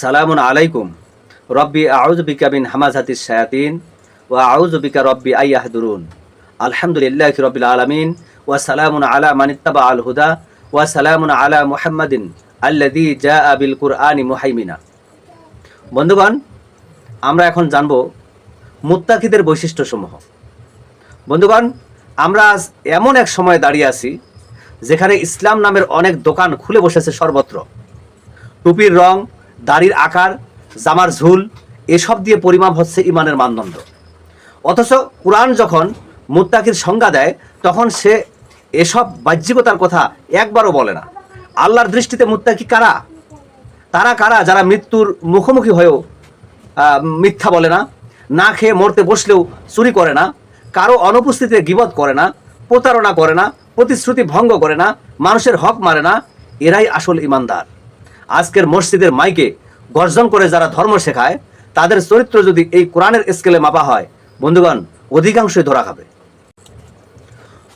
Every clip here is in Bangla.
সালামুন আলাইকুম। রব্বি আউযু বিকা মিন হামাজাতিস শায়াতিন ও আউযু বিকা রব্বি আইয়াহদুরুন আলহামদুলিল্লাহ রাব্বিল আলামিন। ওয়া সালামুন আলা মান ইত্তাবা আল হুদা ওয়া সালামুন আলা মুহাম্মাদিন আল্লাযী জাআ বিল কুরআনি মুহাইমিনা। বন্ধুগণ, আমরা এখন জানব মুত্তাকিদের বৈশিষ্ট্যসমূহ। বন্ধুগণ, আমরা আজ এমন এক সময় দাঁড়িয়ে আছি যেখানে ইসলাম নামের অনেক দোকান খুলে বসেছে সর্বত্র। টুপির রং দাড়ির আকার, জামার ঝুল, এসব দিয়ে পরিমাপ হচ্ছে ইমানের মানদণ্ড। অথচ কোরআন যখন মুত্তাকির সংজ্ঞা দেয়, তখন সে এসব বাহ্যিকতার কথা একবারও বলে না। আল্লাহর দৃষ্টিতে মুত্তাকি কারা? তারা কারা যারা মৃত্যুর মুখোমুখি হয়েও মিথ্যা বলে না না খেয়ে মরতে বসলেও চুরি করে না, কারও অনুপস্থিতিতে গিবত করে না, প্রতারণা করে না, প্রতিশ্রুতি ভঙ্গ করে না, মানুষের হক মারে না, এরাই আসল ইমানদার। আজকের মসজিদের মাইকে গর্জন করে যারা ধর্ম শেখায়, তাদের চরিত্র যদি এই কোরআনের স্কেলে মাপা হয়, বন্ধুগণ, অধিকাংশই ধরা খাবে।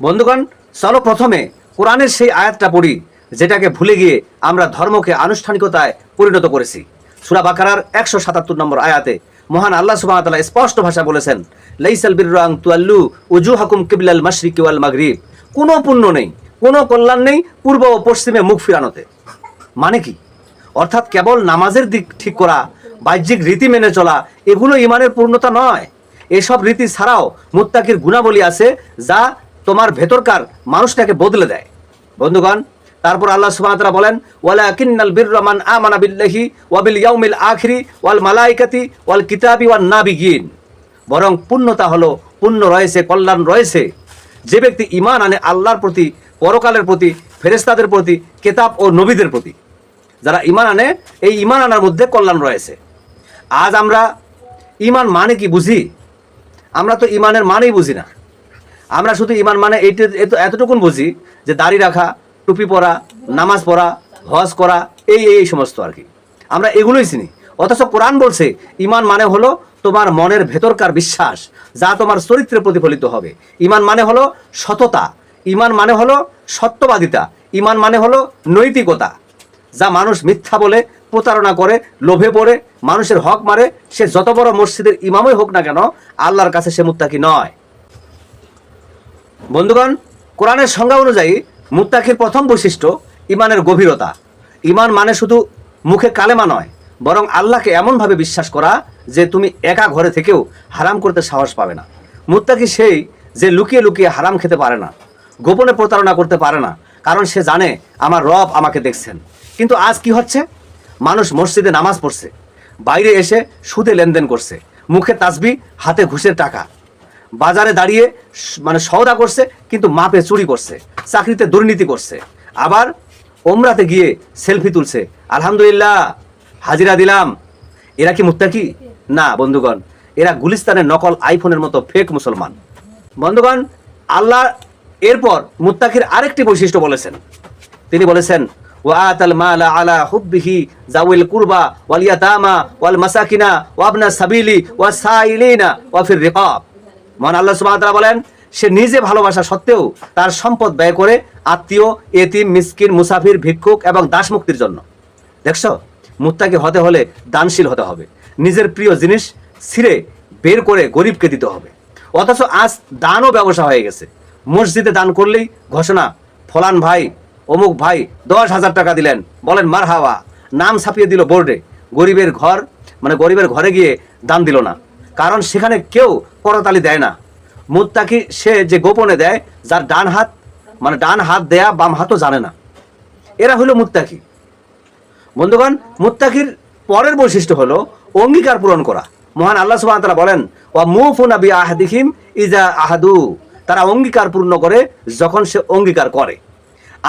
বন্ধুগণ, চলো প্রথমে কোরআনের সেই আয়াতটা পড়ি, যেটাকে ভুলে গিয়ে আমরা ধর্মকে আনুষ্ঠানিকতায় পরিণত করেছি। সুরা বাকারার একশো সাতাত্তর নম্বর আয়াতে মহান আল্লাহ সুবাহ তাআলা স্পষ্ট ভাষা বলেছেন, লাইসাল বিররাং তুয়াল্লু উজু হাকুম কিবলাল মাশরিকি ওয়াল মাগরিব। কোনো পুণ্য নেই, কোনো কল্যাণ নেই পূর্ব ও পশ্চিমে মুখ ফিরানোতে। মানে কি? অর্থাৎ কেবল নামাজের দিক ঠিক করা, বাহ্যিক রীতি মেনে চলা এগুলো ইমানের পূর্ণতা নয়। এসব রীতি ছাড়াও মুত্তাকির গুণাবলী আছে যা তোমার ভেতরকার মানুষটাকে বদলে দেয়। বন্ধুগণ, তারপর আল্লাহ তাআলা বলেন, ওয়ালাকিন্নাল বিররা মান আমানা বিল্লাহি ওয়া বিল ইয়াউমিল আখিরি ওয়াল মালাইকাতি ওয়াল কিতাবি ওয়ান নাবিয়িন বরং পুণ্যতা হলো পুণ্য রয়েছে, কল্যাণ রয়েছে। যে ব্যক্তি ঈমান আনে আল্লাহর প্রতি, পরকালের প্রতি ফেরেস্তাদের প্রতি, কেতাব ও নবীদের প্রতি। যারা ইমান আনে, এই ইমান আনার মধ্যে কল্যাণ রয়েছে। আজ আমরা ইমান মানে কি বুঝি? আমরা তো ইমানের মানেই বুঝি না। আমরা শুধু ইমান মানে এইটা এতটুকুন বুঝি যে দাড়ি রাখা, টুপি পরা, নামাজ পড়া, হজ করা, এই এই সমস্ত আর কি। আমরা এগুলোই চিনি। অথচ কোরআন বলছে ইমান মানে হলো তোমার মনের ভেতরকার বিশ্বাস, যা তোমার চরিত্রে প্রতিফলিত হবে। ইমান মানে হলো সততা। ইমান মানে হলো সত্যবাদিতা। ইমান মানে হলো নৈতিকতা। যা মানুষ মিথ্যা বলে, প্রতারণা করে, লোভে পড়ে, মানুষের হক মারে, সে যত বড় মসজিদের ইমামই হোক না কেন, আল্লাহর কাছে সে মুত্তাকি নয়। বন্ধুগণ, কোরআনের সংজ্ঞা অনুযায়ী মুত্তাকির প্রথম বৈশিষ্ট্য ইমানের গভীরতা। ইমান মানে শুধু মুখে কালেমা নয়, বরং আল্লাহকে এমনভাবে বিশ্বাস করা যে তুমি একা ঘরে থেকেও হারাম করতে সাহস পাবে না। মুত্তাকি সেই যে লুকিয়ে লুকিয়ে হারাম খেতে পারে না, গোপনে প্রতারণা করতে পারে না, কারণ সে জানে আমার রব আমাকে দেখছেন। কিন্তু আজ কি হচ্ছে? মানুষ মসজিদে নামাজ পড়ছে, বাইরে এসে সুদে লেনদেন করছে, মুখে তাসবি, হাতে ঘুষের টাকা। বাজারে দাঁড়িয়ে মানে সওদা করছে, কিন্তু মাপে চুরি করছে, চাকরিতে দুর্নীতি করছে। আবার ওমরাতে গিয়ে সেলফি তুলছে, আলহামদুলিল্লাহ, হাজিরা দিলাম। এরা কি মুত্তাকি? না, বন্ধুগণ, এরা গুলিস্তানের নকল আইফোনের মতো ফেক মুসলমান। বন্ধুগণ, আল্লাহ এরপর মুত্তাকির আরেকটি বৈশিষ্ট্য বলেছেন। তিনি বলেছেন জাউল কুরবা, ওয়াল ইয়াতামা, ওয়াল মাসাকিনা ওয়াবনা সাবিলি, ওয়া সাইলিনা, ওয়া ফির রিকাব। মহান আল্লাহ সুবহানাহু ওয়া তাআলা বলেন, সে নিজে ভালোবাসা সত্ত্বেও তার সম্পদ ব্যয় করে আত্মীয়, এতিম, মিসকিন, মুসাফির, ভিক্ষুক এবং দাস মুক্তির জন্য। দেখছ? মুত্তাকি হতে হলে দানশীল হতে হবে। নিজের প্রিয় জিনিস ছিঁড়ে বের করে গরিবকে দিতে হবে। অথচ আজ দানও ব্যবসা হয়ে গেছে। মসজিদে দান করলেই ঘোষণা, ফলান ভাই অমুক ভাই দশ হাজার টাকা দিলেন। বলেন মার হাওয়া নাম ছাপিয়ে দিল বোর্ডে। গরিবের ঘর মানে গরিবের ঘরে গিয়ে দান দিল না। কারণ সেখানে কেউ করতালি দেয় না। মুত্তাকি সে যে গোপনে দেয়, যার ডান হাত মানে ডান হাত দেয়া বাম হাতও জানে না। এরা হলো মুত্তাকি। বন্ধুগণ, মুত্তাকির পরের বৈশিষ্ট্য হলো অঙ্গীকার পূরণ করা। মহান আল্লাহ ওয়া তাআলা বলেন ওয়া মুফুনা বি আহাদিহিম ইজা আহাদু। তারা অঙ্গীকার পূর্ণ করে যখন সে অঙ্গীকার করে।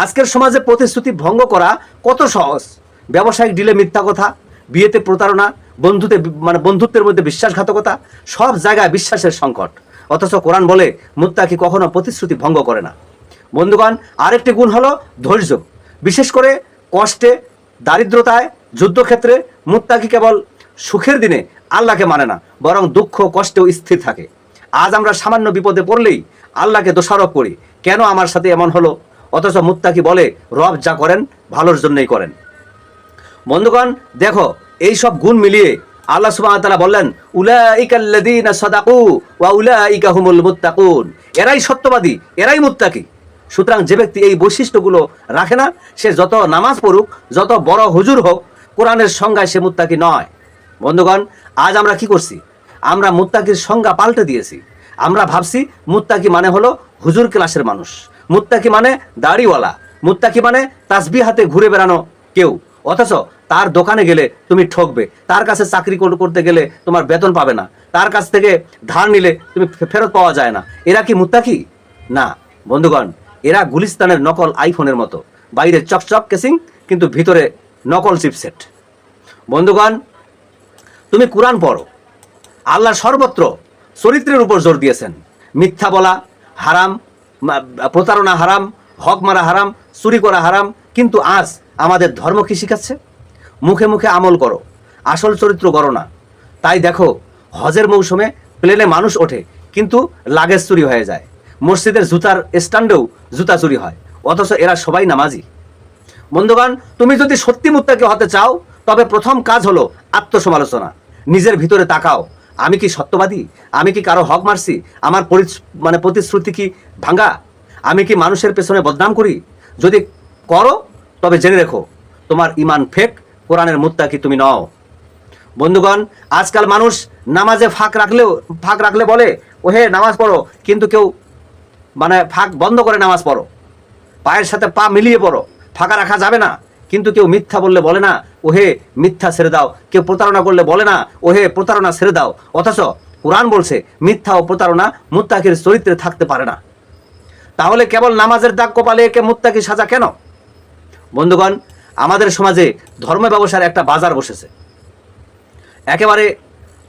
আজকের সমাজে প্রতিশ্রুতি ভঙ্গ করা কত সহজ? ব্যবসায়িক ডিলে মিথ্যা কথা, বিয়েতে প্রতারণা, বন্ধুতে মানে বন্ধুত্বের মধ্যে বিশ্বাসঘাতকতা, সব জায়গায় বিশ্বাসের সংকট। অথচ কোরআন বলে, মুত্তাকি কখনো প্রতিশ্রুতি ভঙ্গ করে না। বন্ধুগণ, আরেকটি গুণ হলো ধৈর্য। বিশেষ করে কষ্টে, দারিদ্রতায়, যুদ্ধক্ষেত্রে মুত্তাকি কেবল সুখের দিনে আল্লাহকে মানে না, বরং দুঃখ কষ্টেও স্থির থাকে। আজ আমরা সামান্য বিপদে পড়লেই আল্লাহকে দোষারোপ করি। কেন আমার সাথে এমন হলো? অথচ মুত্তাকি বলে, রব যা করেন, ভালোর জন্যই করেন। বন্ধুগণ, দেখো, এই সব গুণ মিলিয়ে আল্লাহ তাআলা বললেন উলাইকাল্লাযীনা সাদাকু ওয়া উলাইকা হুমুল মুত্তাকুন। এরাই সত্যবাদী, এরাই মুত্তাকি। সুতরাং যে ব্যক্তি এই বৈশিষ্ট্যগুলো রাখে না, সে যত নামাজ পড়ুক, যত বড় হুজুর হোক, কোরআনের সংজ্ঞায় সে মুত্তাকি নয়। বন্ধুগণ, আজ আমরা কি করছি? আমরা মুত্তাকির সংজ্ঞা পাল্টে দিয়েছি। আমরা ভাবছি, মুত্তাকি মানে হলো হুজুর ক্লাসের মানুষ। মুত্তাকি মানে দাড়িওয়ালা। মুত্তাকি মানে তাসবি হাতে ঘুরে বেড়ানো কেউ। অথচ তার দোকানে গেলে তুমি ঠকবে। তার কাছে চাকরি করতে গেলে তোমার বেতন পাবে না। তার কাছ থেকে ধার নিলে তুমি ফেরত পাওয়া যায় না। এরা কি মুত্তাকি? না। বন্ধুগণ, এরা গুলিস্তানের নকল আইফোনের মতো। বাইরে চকচক কেসিং, কিন্তু ভিতরে নকল চিপসেট। বন্ধুগণ, তুমি কোরআন পড়ো। আল্লাহ সর্বত্র চরিত্রের উপর জোর দিয়েছেন। মিথ্যা বলা হারাম প্রতারণা হারাম, হক মারা হারাম, চুরি করা হারাম, কিন্তু আজ আমাদের ধর্ম কি শিখাচ্ছে? মুখে মুখে আমল করো, আসল চরিত্র করো না। তাই দেখো, হজের মৌসুমে প্লেনে মানুষ ওঠে, কিন্তু লাগেজ চুরি হয়ে যায়। মসজিদের জুতার স্ট্যান্ডেও জুতা চুরি হয়, অথচ এরা সবাই নামাজি। বন্ধুগণ, তুমি যদি সত্যি মুত্তাকে হতে চাও, তবে প্রথম কাজ হলো আত্মসমালোচনা। নিজের ভিতরে তাকাও আমি কি সত্যবাদী? আমি কি কারও হক মারছি? আমার মানে প্রতিশ্রুতি কি ভাঙ্গা আমি কি মানুষের পেছনে বদনাম করি? যদি করো, তবে জেনে রেখো, তোমার ইমান ফেক, কোরআনের মুত্তাকি তুমি নও। বন্ধুগণ, আজকাল মানুষ নামাজে ফাঁক রাখলেও, ফাঁক রাখলে বলে, ওহে, নামাজ পড়ো। কিন্তু কেউ মানে ফাঁক বন্ধ করে নামাজ পড়ো। পায়ের সাথে পা মিলিয়ে পড়ো। ফাঁকা রাখা যাবে না। কিন্তু কেউ মিথ্যা বললে বলে না, ওহে মিথ্যা ছেড়ে দাও। কেউ প্রতারণা করলে বলে না, ওহে প্রতারণা ছেড়ে দাও। অথচ কোরআন বলছে, মিথ্যা ও প্রতারণা মুত্তাকির চরিত্রে থাকতে পারে না। তাহলে কেবল নামাজের দাগ কপালে একে মুত্তাকি সাজা কেন? বন্ধুগণ, আমাদের সমাজে ধর্ম ব্যবসার একটা বাজার বসেছে। একেবারে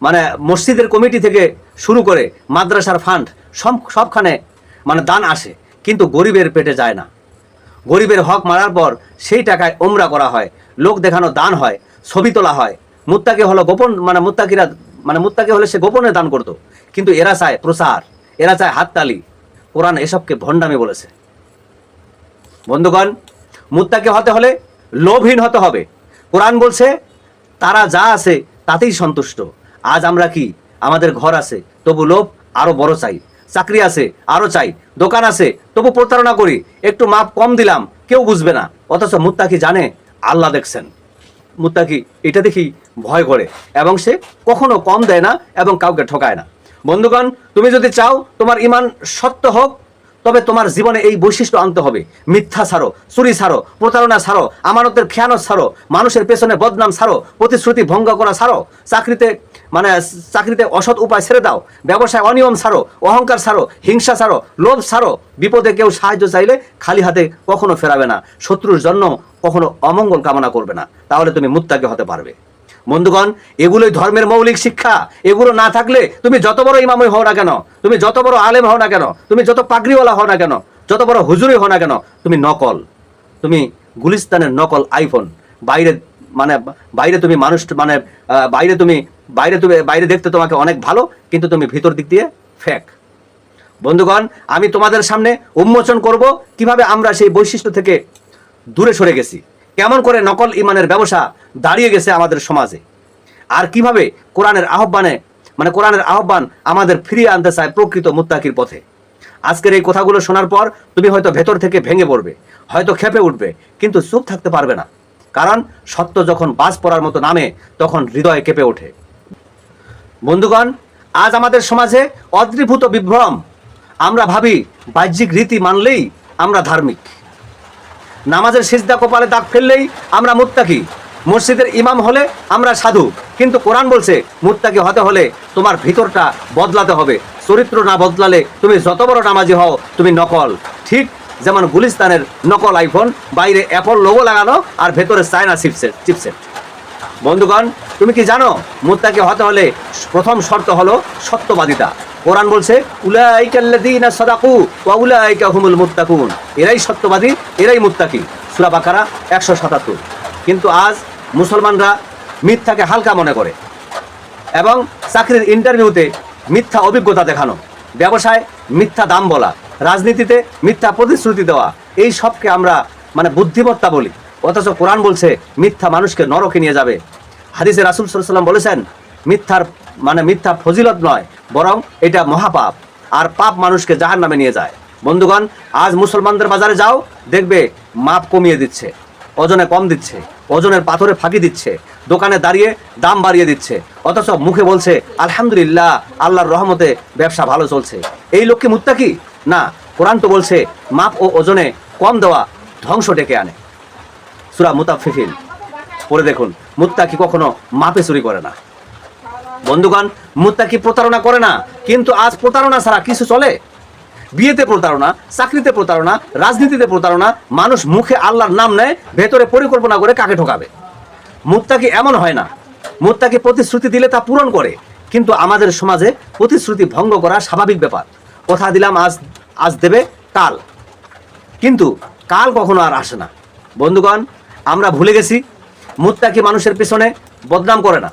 মানে মসজিদের কমিটি থেকে শুরু করে মাদ্রাসার ফান্ড সব সবখানে মানে দান আসে, কিন্তু গরিবের পেটে যায় না। গরিবের হক মারার পর সেই টাকায় ওমরা করা হয়, লোক দেখানো দান হয়, ছবি তোলা হয়। মুত্তাকি হলো গোপন মানে মুত্তাকিরা মানে মুত্তাকি হলে সে গোপনে দান করতো। কিন্তু এরা চায় প্রসার, এরা চায় হাততালি। কোরআন এসবকে ভণ্ডামি বলেছে। বন্ধুগণ, মুত্তাকি হতে হলে লোভহীন হতে হবে। কোরআন বলছে, তারা যা আছে তাতেই সন্তুষ্ট। আজ আমরা কি, আমাদের ঘর আছে, তবু লোভ আরও বড় চাই। চাকরি আছে, আরও চাই। দোকান আছে, তবু প্রতারণা করি। একটু মাপ কম দিলাম, কেউ বুঝবে না। অথচ মুত্তাকি জানে, আল্লাহ দেখছেন। মুত্তাকি এটা দেখি ভয় করে এবং সে কখনো কম দেয় না এবং কাউকে ঠকায় না। বন্ধুগণ, তুমি যদি চাও তোমার ইমান সত্য হোক তবে তোমার জীবনে এই বৈশিষ্ট্য আনতে হবে। মিথ্যা ছাড়ো, চুরি ছাড়ো, প্রতারণা ছাড়ো, আমানতের খেয়ানত ছাড়ো, মানুষের পেছনে বদনাম ছাড়ো, প্রতিশ্রুতি ভঙ্গ করা ছাড়ো, চাকরিতে মানে চাকরিতে অসৎ উপায় ছেড়ে দাও, ব্যবসায় অনিয়ম ছাড়ো, অহংকার ছাড়ো, হিংসা ছাড়ো, লোভ ছাড়ো, বিপদে কেউ সাহায্য চাইলে খালি হাতে কখনো ফেরাবে না। শত্রুর জন্য কখনো অমঙ্গল কামনা করবে না। তাহলে তুমি মুত্তাকে হতে পারবে। বন্ধুগণ, এগুলোই ধর্মের মৌলিক শিক্ষা। এগুলো না থাকলে তুমি যত বড় ইমামই হও না কেন? তুমি যত বড় আলেম হও না কেন? তুমি যত পাগড়িওয়ালা হও না কেন? যত বড় হুজুরি হও না কেন? তুমি নকল। তুমি গুলিস্তানের নকল আইফোন। বাইরে মানে বাইরে তুমি মানুষ মানে বাইরে তুমি বাইরে তুমি, বাইরে দেখতে তোমাকে অনেক ভালো, কিন্তু তুমি ভিতর দিক দিয়ে ফেক। বন্ধুগণ, আমি তোমাদের সামনে উন্মোচন করব কীভাবে আমরা সেই বৈশিষ্ট্য থেকে দূরে সরে গেছি। কেমন করে নকল ইমানের ব্যবসা দাঁড়িয়ে গেছে আমাদের সমাজে? আর কীভাবে কোরআনের আহ্বানে মানে কোরআনের আহ্বান আমাদের ফিরিয়ে আনতে চায় প্রকৃত মুত্তাকির পথে? আজকের এই কথাগুলো শোনার পর তুমি হয়তো ভেতর থেকে ভেঙে পড়বে, হয়তো খেপে উঠবে, কিন্তু চুপ থাকতে পারবে না। কারণ সত্য যখন বাজ পড়ার মতো নামে, তখন হৃদয় কেঁপে ওঠে। বন্ধুগণ, আজ আমাদের সমাজে অদ্রিভূত বিভ্রম, আমরা ভাবি বাহ্যিক রীতি মানলেই আমরা ধার্মিক। নামাজের সিজদা কপালে দাগ ফেললেই আমরা মুত্তাকি। মসজিদের ইমাম হলে আমরা সাধু, কিন্তু কোরআন বলছে, মুত্তাকি হতে হলে তোমার ভিতরটা বদলাতে হবে। চরিত্র না বদলালে তুমি যত বড় নামাজি হও, তুমি নকল। ঠিক যেমন গুলিস্তানের নকল আইফোন, বাইরে অ্যাপল লোগো লাগানো আর ভেতরে চায়না চিপসেট চিপসেট বন্ধুগণ তুমি কি জানো, মুত্তাকি হতে হলে প্রথম শর্ত হলো সত্যবাদিতা। কোরআন বলছে উলাইকাল্লাযীনা সাদাকু ওয়া উলাইকা হুমুল মুত্তাকুন। এরাই সত্যবাদী, এরাই মুত্তাকি। সূরা বাকারা 177 কিন্তু আজ মুসলমানরা মিথ্যাকে হালকা মনে করে এবং চাকরির ইন্টারভিউতে মিথ্যা অভিজ্ঞতা দেখানো, ব্যবসায় মিথ্যা দাম বলা, রাজনীতিতে মিথ্যা প্রতিশ্রুতি দেওয়া, এই সবকে আমরা মানে বুদ্ধিমত্তা বলি। অথচ কোরআন বলছে, মিথ্যা মানুষকে নরকে নিয়ে যাবে। হাদিসে রাসুল সাল্লাম বলেছেন, মিথ্যার মানে মিথ্যা ফজিলত নয়, বরং এটা মহাপাপ। আর পাপ মানুষকে জাহান নামে নিয়ে যায়। বন্ধুগণ, আজ মুসলমানদের বাজারে যাও, দেখবে মাপ কমিয়ে দিচ্ছে, ওজনে কম দিচ্ছে, ওজনের পাথরে ফাঁকি দিচ্ছে, দোকানে দাঁড়িয়ে দাম বাড়িয়ে দিচ্ছে, অথচ মুখে বলছে, আলহামদুলিল্লাহ, আল্লাহর রহমতে ব্যবসা ভালো চলছে। এই লোককে মুত্তাকি? না, কোরআন তো বলছে, মাপ ও ওজনে কম দেওয়া ধ্বংস ডেকে আনে। সুরা মুতাফিফিন পড়ে দেখুন, মুত্তাকি কখনো মাপে চুরি করে না। বন্ধুগণ, মুত্তাকি প্রতারণা করে না, কিন্তু আজ প্রতারণা ছাড়া কিছু চলে? বিয়েতে প্রতারণা, চাকরিতে প্রতারণা, রাজনীতিতে প্রতারণা, মানুষ মুখে আল্লাহর নাম নেয়, ভেতরে পরিকল্পনা করে কাকে ঠকাবে? মুত্তাকি এমন হয় না। মুত্তাকি প্রতিশ্রুতি দিলে তা পূরণ করে, কিন্তু আমাদের সমাজে প্রতিশ্রুতি ভঙ্গ করা স্বাভাবিক ব্যাপার। কথা দিলাম আজ আজ দেবে কাল। কিন্তু কাল কখনো আর আসে না। বন্ধুগণ, আমরা ভুলে গেছি মুত্তাকি মানুষের পেছনে বদনাম করে না।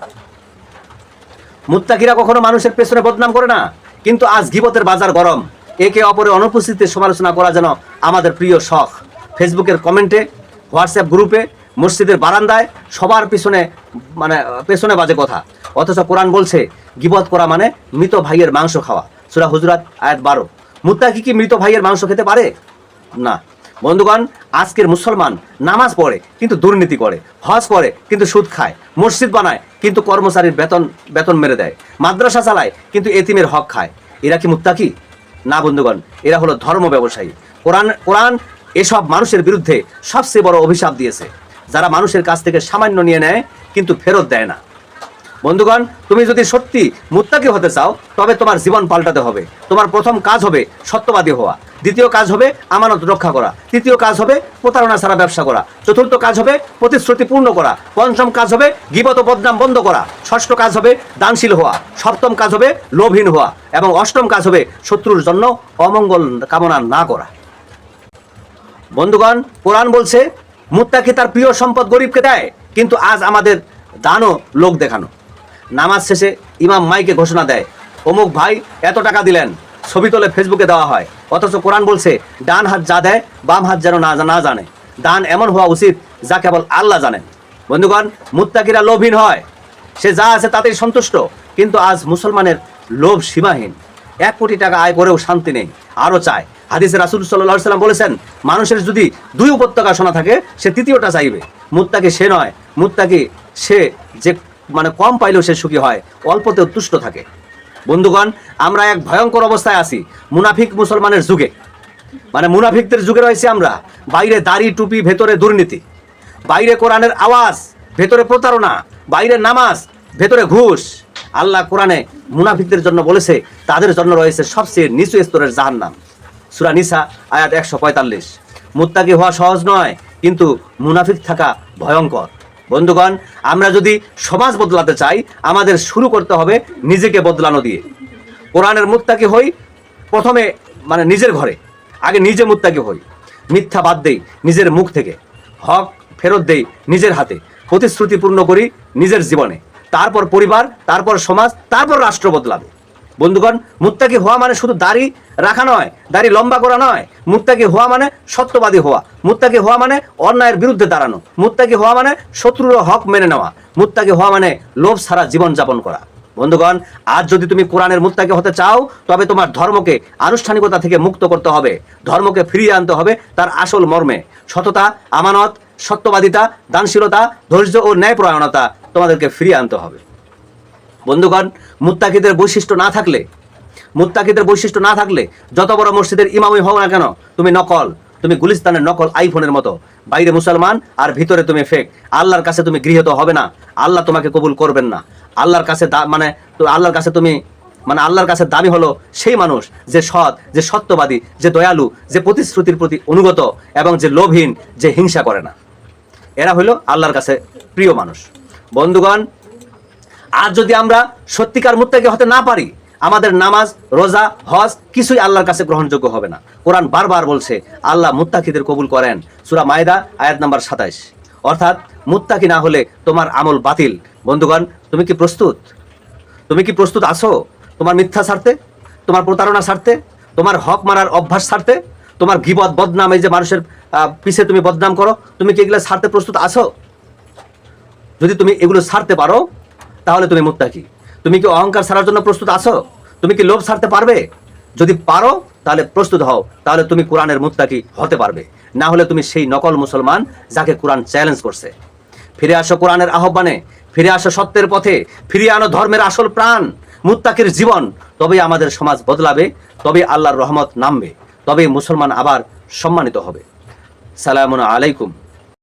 মুত্তাকিরা কখনো মানুষের পেছনে বদনাম করে না, কিন্তু আজ গিবতের বাজার গরম। একে অপরের অনুপস্থিতিতে সমালোচনা করা যেন আমাদের প্রিয় শখ। ফেসবুকের কমেন্টে, হোয়াটসঅ্যাপ গ্রুপে, মসজিদের বারান্দায় সবার পিছনে মানে পেছনে বাজে কথা। অথচ কোরআন বলছে, গিবত করা মানে মৃত ভাইয়ের মাংস খাওয়া। সুরা হুজরাত আয়াত বারো। মুত্তাকি কি মৃত ভাইয়ের মাংস খেতে পারে? না। বন্ধুগণ, আজকের মুসলমান নামাজ পড়ে, কিন্তু দুর্নীতি করে, হজ করে, কিন্তু সুদ খায়, মসজিদ বানায়, কিন্তু কর্মচারীর বেতন বেতন মেরে দেয়, মাদ্রাসা চালায়, কিন্তু এতিমের হক খায়। এরা কি মুত্তাকি? না বন্ধুগণ, এরা হলো ধর্ম ব্যবসায়ী। কোরআন কোরআন এসব মানুষের বিরুদ্ধে সবচেয়ে বড় অভিশাপ দিয়েছে। যারা মানুষের কাছ থেকে সামান্য নিয়ে নেয়, কিন্তু ফেরত দেয় না। বন্ধুগণ, তুমি যদি সত্যি মুত্তাকি হতে চাও, তবে তোমার জীবন পাল্টাতে হবে। তোমার প্রথম কাজ হবে সত্যবাদী হওয়া। দ্বিতীয় কাজ হবে আমানত রক্ষা করা। তৃতীয় কাজ হবে প্রতারণা ছাড়া ব্যবসা করা। চতুর্থ কাজ হবে প্রতিশ্রুতি পূর্ণ করা। পঞ্চম কাজ হবে গিবত বদনাম বন্ধ করা। ষষ্ঠ কাজ হবে দানশীল হওয়া। সপ্তম কাজ হবে লোভহীন হওয়া। এবং অষ্টম কাজ হবে শত্রুর জন্য অমঙ্গল কামনা না করা। বন্ধুগণ, কোরআন বলছে, মুত্তাকি তার প্রিয় সম্পদ গরিবকে দেয়, কিন্তু আজ আমাদের দানও লোক দেখানো। নামাজ শেষে ইমাম মাইকে ঘোষণা দেয়, অমুক ভাই এত টাকা দিলেন ছবি তোলে ফেসবুকে দেওয়া হয়। অথচ কোরআন বলছে, ডান হাত যা দেয়, বাম হাত যেন না না জানে। দান এমন হওয়া উচিত যা কেবল আল্লাহ জানেন। বন্ধুগণ, মুত্তাকিরা লোভহীন হয়। সে যা আছে তাতেই সন্তুষ্ট। কিন্তু আজ মুসলমানের লোভ সীমাহীন। এক কোটি টাকা আয় করেও শান্তি নেই। আরও চায়। হাদিসে রাসুল সাল্লাহ সাল্লাম বলেছেন, মানুষের যদি দুই উপত্যকা শোনা থাকে, সে তৃতীয়টা চাইবে। মুত্তাকি সে নয়। মুত্তাকি সে যে মানে কম পাইলেও সে সুখী হয় অল্পতে তুষ্ট থাকে। বন্ধুগণ, আমরা এক ভয়ঙ্কর অবস্থায় আছি, মুনাফিক মুসলমানের যুগে। মানে মুনাফিকদের যুগে রয়েছে আমরা, বাইরে দাড়ি, টুপি, ভেতরে দুর্নীতি। বাইরে কোরআনের আওয়াজ, ভেতরে প্রতারণা, বাইরে নামাজ, ভেতরে ঘুষ। আল্লাহ কোরআনে মুনাফিকদের জন্য বলেছে, তাদের জন্য রয়েছে সবচেয়ে নিচু স্তরের জাহান্নাম। সুরা নিসা, আয়াত একশো পঁয়তাল্লিশ। মুত্তাকি হওয়া সহজ নয়, কিন্তু মুনাফিক থাকা ভয়ঙ্কর। বন্ধুগণ, আমরা যদি সমাজ বদলাতে চাই, আমাদের শুরু করতে হবে নিজেকে বদলানো দিয়ে। কোরআনের মুত্তাকি হই, প্রথমে মানে নিজের ঘরে, আগে নিজে মুত্তাকি হই। মিথ্যা বাদ দেই, নিজের মুখ থেকে। হক ফেরত দেই, নিজের হাতে। প্রতিশ্রুতি পূর্ণ করি নিজের জীবনে। তারপর পরিবার, তারপর সমাজ, তারপর রাষ্ট্র বদলাবে। বন্ধুগণ, মুত্তাকি হওয়া মানে শুধু দাড়ি রাখা নয়, দাড়ি লম্বা করা নয়। মুত্তাকি হওয়া মানে সত্যবাদী হওয়া। মুত্তাকি হওয়া মানে অন্যায়ের বিরুদ্ধে দাঁড়ানো। মুত্তাকি হওয়া মানে শত্রুর হক মেনে নেওয়া। মুত্তাকি হওয়া মানে লোভ ছাড়া জীবন যাপন করা। বন্ধুগণ, আজ যদি তুমি কোরআনের মুত্তাকি হতে চাও, তবে তোমার ধর্মকে আনুষ্ঠানিকতা থেকে মুক্ত করতে হবে। ধর্মকে ফিরিয়ে আনতে হবে তার আসল মর্মে। সততা, আমানত, সত্যবাদিতা, দানশীলতা, ধৈর্য ও ন্যায়পরায়ণতা তোমাদেরকে ফিরিয়ে আনতে হবে। বন্ধুগণ, মুত্তাকিদের বৈশিষ্ট্য না থাকলে, মুত্তাকিদের বৈশিষ্ট্য না থাকলে যত বড় মসজিদের ইমামই হও না কেন, তুমি নকল, তুমি গুলিস্তানের নকল আইফোনের মতো। বাইরে মুসলমান আর ভিতরে তুমি ফেক আল্লাহর কাছে তুমি গৃহীত হবে না। আল্লাহ তোমাকে কবুল করবেন না। আল্লাহর কাছে মানে আল্লাহর কাছে তুমি মানে আল্লাহর কাছে দামি হলো সেই মানুষ যে সৎ, যে সত্যবাদী, যে দয়ালু, যে প্রতিশ্রুতির প্রতি অনুগত এবং যে লোভহীন, যে হিংসা করে না। এরা হলো আল্লাহর কাছে প্রিয় মানুষ। বন্ধুগণ আজ যদি আমরা সত্যিকার মুত্তাকি হতে না পারি, আমাদের নামাজ, রোজা, হজ কিছুই আল্লাহর কাছে গ্রহণযোগ্য হবে না। কোরআন বারবার বলছে, আল্লাহ মুত্তাকিদের কবুল করেন। সুরা মায়দা, আয়াত নাম্বার সাতাইশ। অর্থাৎ মুত্তাকি না হলে তোমার আমল বাতিল। বন্ধুগণ, তুমি কি প্রস্তুত? তুমি কি প্রস্তুত আছো? তোমার মিথ্যা ছাড়তে? তোমার প্রতারণা ছাড়তে? তোমার হক মারার অভ্যাস ছাড়তে? তোমার গিবত, বদনাম, এই যে মানুষের পিছে তুমি বদনাম করো, তুমি কি এগুলো ছাড়তে প্রস্তুত আছো? যদি তুমি এগুলো ছাড়তে পারো তাহলে তুমি মুত্তাকি। তুমি কি অহংকার ছাড়ার জন্য প্রস্তুত আছো? তুমি কি লোভ ছাড়তে পারবে? যদি পারো, তাহলে প্রস্তুত হও। তাহলে তুমি কোরআনের মুত্তাকি হতে পারবে। না হলে তুমি সেই নকল মুসলমান যাকে কোরআন চ্যালেঞ্জ করছে। ফিরে আসো কোরআনের আহ্বানে। ফিরে আসো সত্যের পথে। ফিরিয়ে আনো ধর্মের আসল প্রাণ। মুত্তাকির জীবন। তবেই আমাদের সমাজ বদলাবে। তবে আল্লাহর রহমত নামবে। তবেই মুসলমান আবার সম্মানিত হবে। সালামুন আলাইকুম।